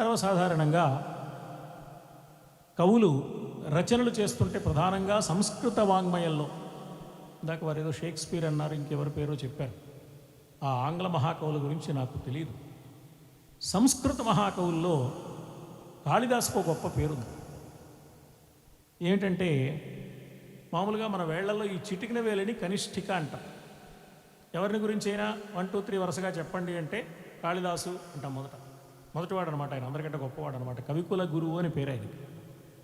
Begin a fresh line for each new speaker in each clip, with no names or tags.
సర్వసాధారణంగా కవులు రచనలు చేస్తుంటే ప్రధానంగా సంస్కృత వాంగ్మయంలో. ఇందాక వారు ఏదో షేక్స్పియర్ అన్నారు ఇంకెవరి పేరో చెప్పారు. ఆ ఆంగ్ల మహాకవుల గురించి నాకు తెలియదు సంస్కృత మహాకవుల్లో కాళిదాసుకు ఒక గొప్ప పేరుంది. ఏంటంటే మామూలుగా మన వేళ్ళలో ఈ చిటికిన వేలని కనిష్ఠిక అంటాం. ఎవరిని గురించి అయినా వన్ టూ త్రీ వరుసగా చెప్పండి అంటే కాళిదాసు అంటాం మొదట. మొదటివాడు అనమాట ఆయన అందరికంటే గొప్పవాడు అనమాట కవికుల గురువు అని పేరు ఆయనకి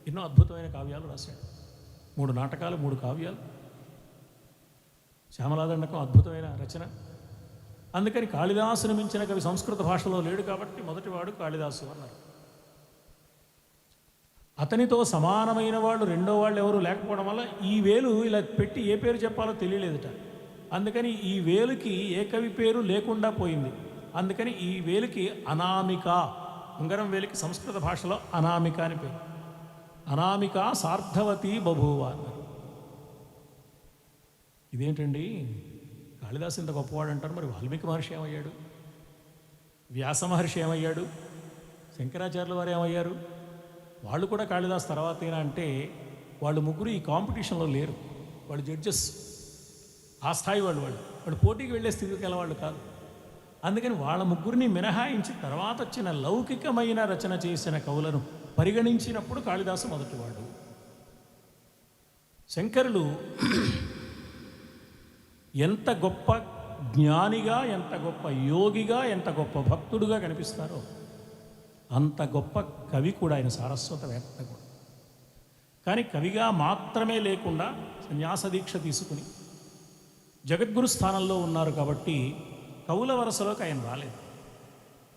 ఎన్నో అద్భుతమైన కావ్యాలు రాశాడు. మూడు నాటకాలు మూడు కావ్యాలు. శ్యామలాదండకం అద్భుతమైన రచన. అందుకని కాళిదాసును మించిన కవి సంస్కృత భాషలో లేడు కాబట్టి మొదటివాడు కాళిదాసు అన్నారు. అతనితో సమానమైన వాళ్ళు రెండో వాళ్ళు ఎవరు లేకపోవడం వల్ల ఈ వేలు ఇలా పెట్టి ఏ పేరు చెప్పాలో తెలియలేదుట. అందుకని ఈ వేలుకి ఏ కవి పేరు లేకుండా పోయింది. అందుకని ఈ వేలికి అనామిక ఉంగరం వేలికి సంస్కృత భాషలో అనామిక అని పేరు. అనామిక సార్థవతి బభూవ అన్నారు. ఇదేంటండి? కాళిదాసు ఇంత గొప్పవాడు అంటారు మరి వాల్మీకి మహర్షి ఏమయ్యాడు? వ్యాస మహర్షి ఏమయ్యాడు? శంకరాచార్యుల వారు ఏమయ్యారు? వాళ్ళు కూడా కాళిదాస్ తర్వాతేనా అంటే వాళ్ళు ముగ్గురు ఈ కాంపిటీషన్లో లేరు. వాళ్ళు జడ్జెస్. ఆ స్థాయి వాళ్ళు వాళ్ళు. వాళ్ళు పోటీకి వెళ్ళే స్థితికి వాళ్ళు కాదు. అందుకని వాళ్ళ ముగ్గురిని మినహాయించి తర్వాత వచ్చిన లౌకికమైన రచన చేసిన కవులను పరిగణించినప్పుడు కాళిదాసు మొదటివాడు. శంకరులు ఎంత గొప్ప జ్ఞానిగా ఎంత గొప్ప యోగిగా ఎంత గొప్ప భక్తుడుగా కనిపిస్తారో అంత గొప్ప కవి కూడా ఆయన సారస్వతవేత్త కూడా. కానీ కవిగా మాత్రమే లేకుండా సన్యాస దీక్ష తీసుకుని జగద్గురు స్థానంలో ఉన్నారు కాబట్టి కౌల వరసలోకి ఆయన రాలేదు.